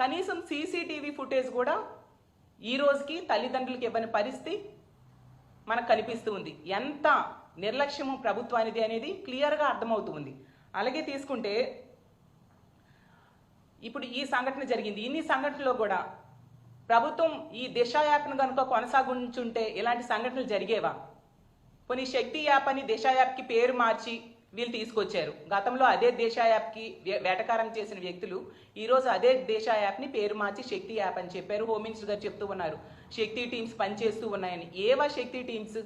కనీసం CCTV footage కూడా ఈ రోజుకి తల్లిదండ్రులకు ఇవ్వని పరిస్థితి మనకు కనిపిస్తూ ఉంది. ఎంత నిర్లక్ష్యము ప్రభుత్వానిది అనేది క్లియర్గా అర్థమవుతుంది. అలాగే తీసుకుంటే ఇప్పుడు ఈ సంఘటన జరిగింది. ఇన్ని సంఘటనలో కూడా ప్రభుత్వం ఈ దిశ యాప్ను కనుక కొనసాగుంచుంటే ఇలాంటి సంఘటనలు జరిగేవా? కొన్ని శక్తి యాప్ అని దిశ యాప్కి పేరు మార్చి వీళ్ళు తీసుకొచ్చారు. గతంలో అదే దేశ యాప్కి వే- వేటకారం చేసిన వ్యక్తులు ఈరోజు అదే దేశ యాప్ని పేరు మార్చి శక్తి యాప్ అని చెప్పారు. హోమ్ మినిస్టర్ గారు చెప్తూ ఉన్నారు. శక్తి టీమ్స్ పనిచేస్తూ ఉన్నాయని. ఏవా శక్తి టీమ్స్?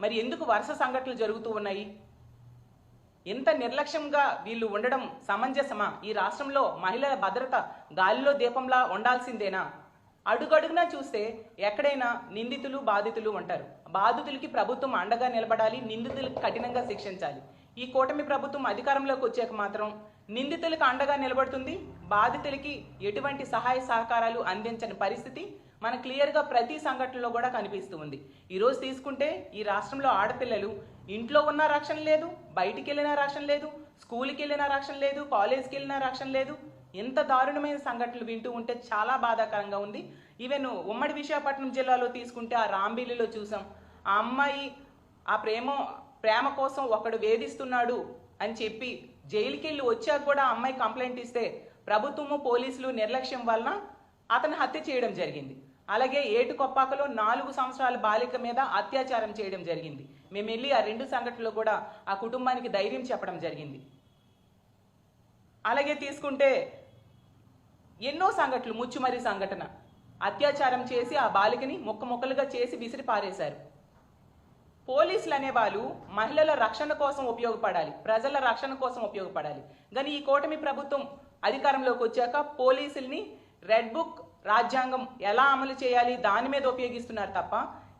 మరి ఎందుకు వరుస సంఘటనలు జరుగుతూ ఉన్నాయి? ఇంత నిర్లక్ష్యంగా వీళ్ళు ఉండడం సమంజసమా? ఈ రాష్ట్రంలో మహిళల భద్రత గాలిలో దీపంలా ఉండాల్సిందేనా? అడుగడుగునా చూస్తే ఎక్కడైనా నిందితులు బాధితులు ఉంటారు. బాధితులకి ప్రభుత్వం అండగా నిలబడాలి నిందితులకు కఠినంగా శిక్షించాలి. ఈ కూటమి ప్రభుత్వం అధికారంలోకి వచ్చాక మాత్రం నిందితులకు అండగా నిలబడుతుంది. బాధితులకి ఎటువంటి సహాయ సహకారాలు అందించని పరిస్థితి మన క్లియర్గా ప్రతి సంఘటనలో కూడా కనిపిస్తూ ఉంది. ఈరోజు తీసుకుంటే ఈ రాష్ట్రంలో ఆడపిల్లలు ఇంట్లో ఉన్న రక్షణ లేదు బయటికి వెళ్ళిన రక్షణ లేదు స్కూల్కి వెళ్ళిన రక్షణ లేదు కాలేజ్కి వెళ్ళిన రక్షణ లేదు. ఎంత దారుణమైన సంఘటనలు వింటూ ఉంటే చాలా బాధాకరంగా ఉంది. ఈవెన్ ఉమ్మడి విశాఖపట్నం జిల్లాలో తీసుకుంటే ఆ రాంబిల్లిలో చూసాం. ఆ అమ్మాయి ఆ ప్రేమ ప్రేమ కోసం ఒకడు వేధిస్తున్నాడు అని చెప్పి జైలుకి వెళ్ళి వచ్చాక కూడా అమ్మాయి కంప్లైంట్ ఇస్తే ప్రభుత్వము పోలీసులు నిర్లక్ష్యం వలన అతను హత్య చేయడం జరిగింది. అలాగే ఏటుకొప్పాకలో నాలుగు సంవత్సరాల బాలిక మీద అత్యాచారం చేయడం జరిగింది. మేము వెళ్ళి ఆ రెండు సంఘటనలు కూడా ఆ కుటుంబానికి ధైర్యం చెప్పడం జరిగింది. అలాగే తీసుకుంటే ఎన్నో సంఘటనలు ముచ్చుమరి సంఘటన. అత్యాచారం చేసి ఆ బాలికని ముక్క ముక్కలుగా చేసి విసిరి పారేశారు పోలీసులు అనేవాళ్ళు మహిళల రక్షణ కోసం ఉపయోగపడాలి ప్రజల రక్షణ కోసం ఉపయోగపడాలి. కానీ ఈ కూటమి ప్రభుత్వం అధికారంలోకి వచ్చాక పోలీసుల్ని రెడ్ బుక్ రాజ్యాంగం ఎలా అమలు చేయాలి దాని మీద ఉపయోగిస్తున్నారు తప్ప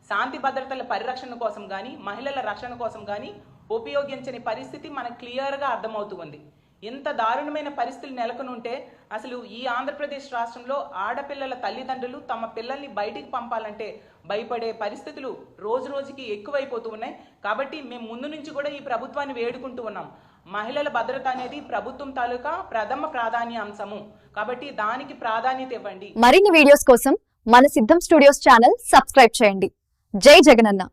శాంతి భద్రతల పరిరక్షణ కోసం కానీ మహిళల రక్షణ కోసం కానీ ఉపయోగించని పరిస్థితి మనకు క్లియర్గా అర్థమవుతూ ఉంది. ఇంత దారుణమైన పరిస్థితులు నెలకొనుంటే అసలు ఈ ఆంధ్రప్రదేశ్ రాష్ట్రంలో ఆడపిల్లల తల్లిదండ్రులు తమ పిల్లల్ని బయటికి పంపాలంటే భయపడే పరిస్థితులు రోజు రోజుకి ఎక్కువైపోతూ ఉన్నాయి. కాబట్టి మేము ముందు నుంచి కూడా ఈ ప్రభుత్వాన్ని వేడుకుంటూ ఉన్నాం. మహిళల భద్రత అనేది ప్రభుత్వం తాలూకా ప్రథమ ప్రాధాన్య అంశము కాబట్టి దానికి ప్రాధాన్యత ఇవ్వండి. మరిన్ని వీడియోస్ కోసం మన సిద్ధం స్టూడియోస్ ఛానల్ సబ్స్క్రైబ్ చేయండి. జై జగనన్న.